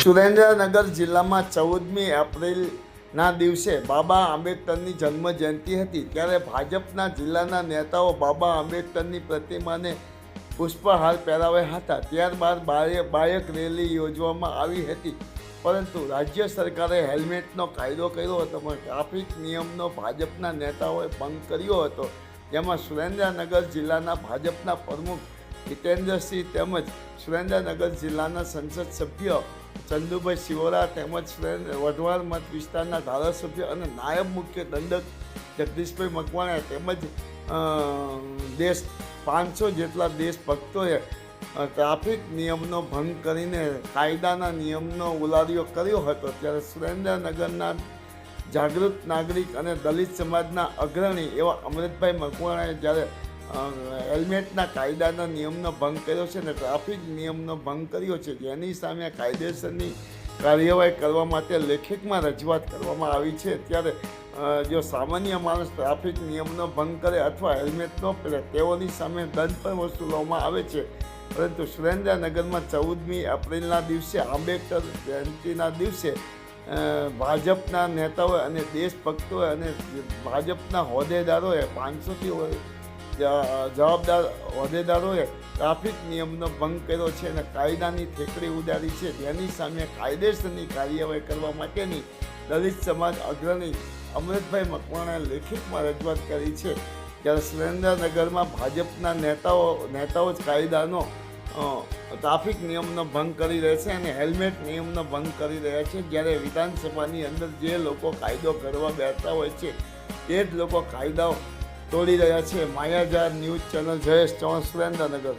સુરેન્દ્રનગર જિલ્લામાં ચૌદમી એપ્રિલના દિવસે બાબા આંબેડકરની જન્મ જયંતિ હતી, ત્યારે ભાજપના જિલ્લાના નેતાઓ બાબા આંબેડકરની પ્રતિમાને પુષ્પહાર પહેરાવ્યા હતા. ત્યારબાદ બાય, બાયક રેલી યોજવામાં આવી હતી, પરંતુ રાજ્ય સરકારે હેલ્મેટનો કાયદો કર્યો હતો, પણ ટ્રાફિક નિયમનો ભાજપના નેતાઓએ ભંગ કર્યો હતો. જેમાં સુરેન્દ્રનગર જિલ્લાના ભાજપના પ્રમુખ હિતેન્દ્રસિંહ તેમજ સુરેન્દ્રનગર જિલ્લાના સંસદ સભ્ય ચંદુભાઈ શિવરા તેમજ સુરેન્દ્ર વઢવાણ મત વિસ્તારના ધારાસભ્ય અને નાયબ મુખ્ય દંડક જગદીશભાઈ મકવાણા તેમજ દેશ, પાંચસો જેટલા દેશભક્તોએ ટ્રાફિક નિયમનો ભંગ કરીને કાયદાના નિયમનો ઉલાર્યો કર્યો હતો. ત્યારે સુરેન્દ્રનગરના જાગૃત નાગરિક અને દલિત સમાજના અગ્રણી એવા અમૃતભાઈ મકવાણાએ જ્યારે હેલ્મેટના કાયદાના નિયમનો ભંગ કર્યો છે અને ટ્રાફિક નિયમનો ભંગ કર્યો છે જેની સામે કાયદેસરની કાર્યવાહી કરવા માટે લેખિતમાં રજૂઆત કરવામાં આવી છે. ત્યારે જો સામાન્ય માણસ ટ્રાફિક નિયમનો ભંગ કરે અથવા હેલ્મેટ ન પહેરે, તેઓની સામે દંડ પણ વસૂલવામાં આવે છે. પરંતુ સુરેન્દ્રનગરમાં ચૌદમી એપ્રિલના દિવસે આંબેડકર જયંતિના દિવસે ભાજપના નેતાઓએ અને દેશભક્તોએ અને ભાજપના હોદ્દેદારોએ પાંચસોથી જવાબદાર હોદ્દેદારોએ ટ્રાફિક નિયમનો ભંગ કર્યો છે અને કાયદાની ઠેકડી ઉડાડી છે. જેની સામે કાયદેસરની કાર્યવાહી કરવા માટેની દલિત સમાજ અગ્રણી અમૃતભાઈ મકવાણાએ લેખિતમાં રજૂઆત કરી છે જ્યારે સુરેન્દ્રનગરમાં ભાજપના નેતાઓ નેતાઓ જ કાયદાનો ટ્રાફિક નિયમનો ભંગ કરી રહ્યા છે અને હેલ્મેટ નિયમનો ભંગ કરી રહ્યા છે. જ્યારે વિધાનસભાની અંદર જે લોકો કાયદો કરવા બેઠતા હોય છે, તે જ લોકો કાયદાઓ તોડી રહ્યા છે માયાજાર ન્યૂઝ ચેનલ જયેશ ચૌહાણ સુરેન્દ્રનગર.